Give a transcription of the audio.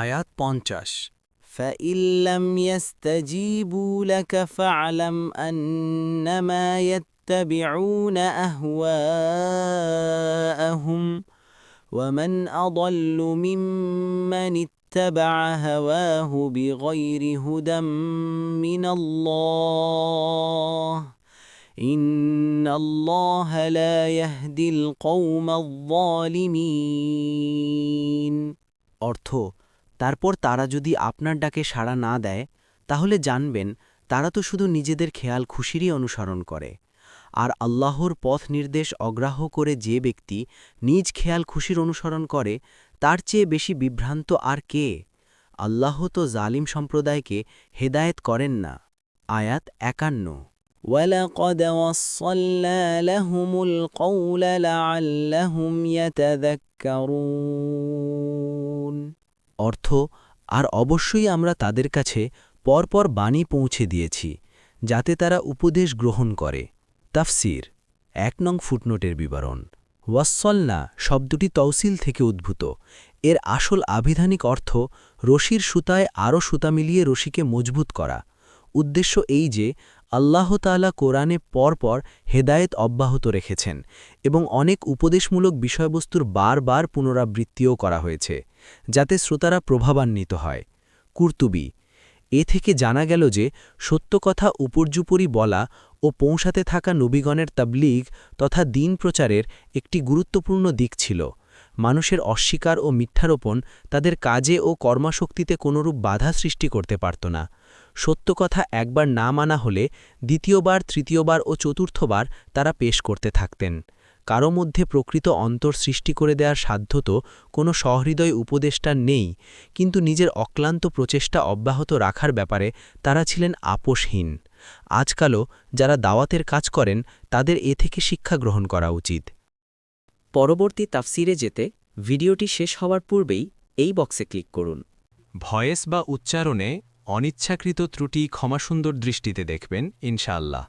আয়াত পঞ্চাশ فإن لم يستجيبوا لك فاعلم أنما يتبعون أهواءهم ومن أضل ممن اتبع هواه بغير هدى من الله إن الله لا يهدي القوم الظالمين অর্থ তারপর তারা যদি আপনার ডাকে সাড়া না দেয় তাহলে জানবেন তারা তো শুধু নিজেদের খেয়াল খুশিরই অনুসরণ করে আর আল্লাহর পথ নির্দেশ অগ্রাহ্য করে যে ব্যক্তি নিজ খেয়াল খুশির অনুসরণ করে তার চেয়ে বেশি বিভ্রান্ত আর কে আল্লাহ তো জালিম সম্প্রদায়কে হেদায়েত করেন না আয়াত একান্ন ولقد وصلنا لهم القول لعلهم يتذكرون অর্থ আর অবশ্যই আমরা তাদের কাছে পরপর বাণী পৌঁছে দিয়েছি, যাতে তারা উপদেশ গ্রহণ করে। তাফসির, এক নং ফুটনোটের বিবরণ। ওয়াসল্লা শব্দটি তৌসিল থেকে উদ্ভূত। এর আসল আবিধানিক অর্থ রশির সুতায় আরও সুতা মিলিয়ে রশিকে মজবুত করা। উদ্দেশ্য এই যে, আল্লাহ তাআলা কোরআনে পরপর হেদায়েত অব্যাহত রেখেছেন এবং অনেক উপদেশমূলক বিষয়বস্তুর বারবার পুনরাবৃত্তিও করা হয়েছে। যাতে শ্রোতারা প্রভাবান্বিত হয়। কুর্তুবি, এ থেকে জানা গেল যে সত্য কথা উপর্যুপরি বলা ও পৌঁছাতে থাকা নবীগণের তাবলিগ তথা দিন প্রচারের একটি গুরুত্বপূর্ণ দিক ছিল। মানুষের অস্বীকার ও মিথ্যারোপণ তাদের কাজে ও কর্মাশক্তিতে কোনরূপ বাধা সৃষ্টি করতে পারত না। সত্য কথা একবার না মানা হলে দ্বিতীয়বার, তৃতীয়বার ও চতুর্থবার তারা পেশ করতে থাকতেন। কারও মধ্যে প্রকৃত অন্তর সৃষ্টি করে দেওয়ার সাধ্য তো কোনো সহৃদয় উপদেষ্টার নেই, কিন্তু নিজের অক্লান্ত প্রচেষ্টা অব্যাহত রাখার ব্যাপারে তারা ছিলেন আপোষহীন। আজকালও যারা দাওয়াতের কাজ করেন, তাদের এ থেকে শিক্ষা গ্রহণ করা উচিত। পরবর্তী তাফসিরে যেতে ভিডিওটি শেষ হওয়ার পূর্বেই এই বক্সে ক্লিক করুন। ভয়েস বা উচ্চারণে অনিচ্ছাকৃত ত্রুটি ক্ষমাসুন্দর দৃষ্টিতে দেখবেন, ইনশাআল্লাহ।